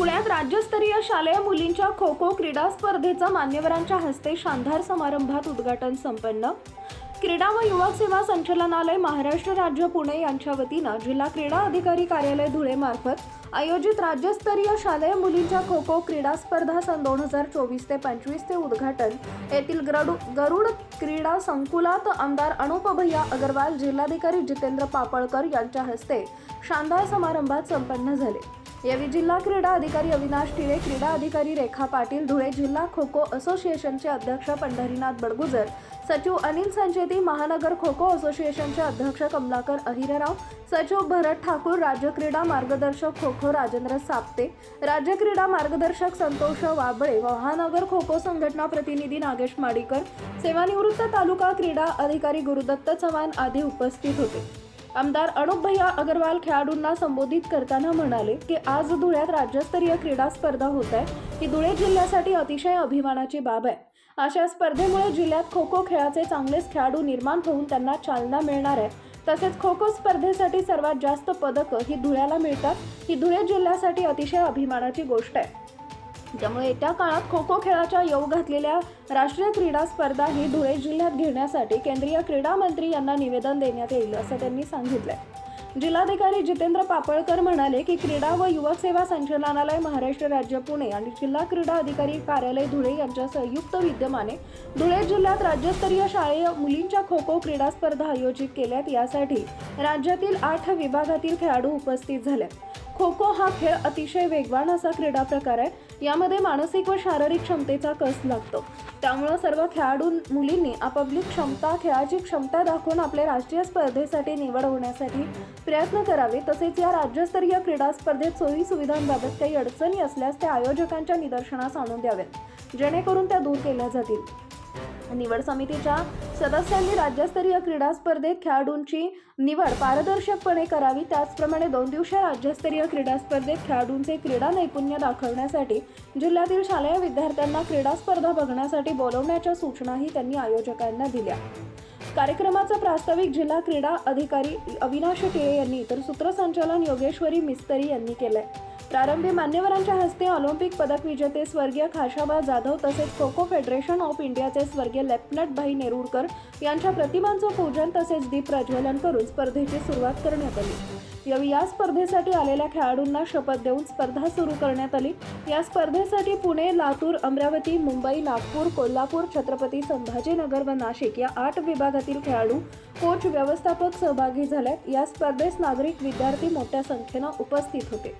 धुळ्यात राज्यस्तरीय शालेय मुलींच्या खो खो क्रीडा स्पर्धेचा मान्यवरांच्या हस्ते शानदार समारंभात उद्घाटन संपन्न. क्रीडा व युवक सेवा संचालनालय महाराष्ट्र राज्य पुणे यांच्या वतीनं जिल्हा क्रीडा अधिकारी कार्यालय धुळे मार्फत आयोजित राज्यस्तरीय शालेय मुलींच्या खो खो क्रीडा स्पर्धा सन दोन हजार चोवीस ते पंचवीसचे उद्घाटन. येथील गरुड गरुड क्रीडा संकुलात आमदार अनुप भैया अग्रवाल जिल्हाधिकारी जितेंद्र पापळकर यांच्या हस्ते शानदार समारंभात संपन्न झाले. यावेळी जिल्हा क्रीडा अधिकारी अविनाश टिळे क्रीडा अधिकारी रेखा पाटील धुळे जिल्हा खो खो असोसिएशनचे अध्यक्ष पंढरीनाथ बडगुजर सचिव अनिल संचेती महानगर खो खो असोसिएशनचे अध्यक्ष कमलाकर अहिरराव सचिव भरत ठाकूर राज्य क्रीडा मार्गदर्शक खो खो राजेंद्र साप्ते राज्य क्रीडा मार्गदर्शक संतोष वाबळे महानगर खो खो संघटना प्रतिनिधी नागेश माडीकर सेवानिवृत्त तालुका क्रीडा अधिकारी गुरुदत्त चव्हाण आदी उपस्थित होते. आमदार अनुप भैया अग्रवाल खेळाडूंना संबोधित करताना म्हणाले की आज धुळ्यात राज्यस्तरीय क्रीडा स्पर्धा होत आहे. ही धुळे जिल्ह्यासाठी अतिशय अभिमानाची बाब आहे. अशा स्पर्धेमुळे जिल्ह्यात खो खो खेळाचे चांगलेच खेळाडू निर्माण होऊन त्यांना चालना मिळणार आहे. तसेच खो खो स्पर्धेसाठी सर्वात जास्त पदकं ही धुळ्याला मिळतात. ही धुळे जिल्ह्यासाठी अतिशय अभिमानाची गोष्ट आहे. त्यामुळे येत्या काळात खो खो खेळाच्या येऊ घातलेल्या राष्ट्रीय क्रीडा स्पर्धा ही धुळे जिल्ह्यात घेण्यासाठी केंद्रीय क्रीडा मंत्री यांना निवेदन देण्यात येईल असं त्यांनी सांगितलंय. जिल्हाधिकारी जितेंद्र पापळकर म्हणाले की क्रीडा व युवक सेवा संचालनालय महाराष्ट्र राज्य पुणे आणि जिल्हा क्रीडा अधिकारी कार्यालय धुळे यांच्या संयुक्त विद्यमाने धुळे जिल्ह्यात राज्यस्तरीय शाळेय मुलींच्या खो खो क्रीडा स्पर्धा आयोजित केल्यात. यासाठी राज्यातील आठ विभागातील खेळाडू उपस्थित झाले. खो खो हा खेळ अतिशय वेगवान असा क्रीडा प्रकार आहे. यामध्ये मानसिक व शारीरिक क्षमतेचा कस लागतो. त्यामुळं सर्व खेळाडू मुलींनी आपापली क्षमता खेळाची क्षमता दाखवून आपल्या राष्ट्रीय स्पर्धेसाठी निवड होण्यासाठी प्रयत्न करावे. तसेच या राज्यस्तरीय क्रीडा स्पर्धेत सोयी सुविधांबाबत काही अडचणी असल्यास त्या आयोजकांच्या निदर्शनास आणून द्याव्यात. जेणेकरून त्या दूर केल्या जातील. निवड समितीच्या सदस्यांनी राज्यस्तरीय क्रीडा स्पर्धेत खेळाडूंची निवड पारदर्शकपणे करावी. त्याचप्रमाणे दोन दिवसीय राज्यस्तरीय क्रीडा स्पर्धेत खेळाडूंचे क्रीडा नैपुण्य दाखवण्यासाठी जिल्ह्यातील शालेय विद्यार्थ्यांना क्रीडा स्पर्धा बघण्यासाठी बोलवण्याच्या सूचनाही त्यांनी आयोजकांना दिल्या. कार्यक्रमाचं प्रास्ताविक जिल्हा क्रीडा अधिकारी अविनाश टिळे यांनी तर सूत्रसंचालन योगेश्वरी मिस्तरी यांनी केलंय. प्रारंभी मान्यवरांच्या हस्ते ऑलिम्पिक पदक विजेते स्वर्गीय खाशाबा जाधव तसेच खो खो फेडरेशन ऑफ इंडियाचे स्वर्गीय लेफ्टनंट भाई नेरुरकर यांच्या प्रतिमांचं पूजन तसेच दीप प्रज्वलन करून स्पर्धेची सुरुवात करण्यात आली. यावेळी या स्पर्धेसाठी आलेल्या खेळाडूंना शपथ देऊन स्पर्धा सुरू करण्यात आली. या स्पर्धेसाठी पुणे लातूर अमरावती मुंबई नागपूर कोल्हापूर छत्रपती संभाजीनगर व नाशिक या आठ विभागातील खेळाडू कोच व्यवस्थापक सहभागी झाल्यात. या स्पर्धेस नागरिक विद्यार्थी मोठ्या संख्येनं उपस्थित होते.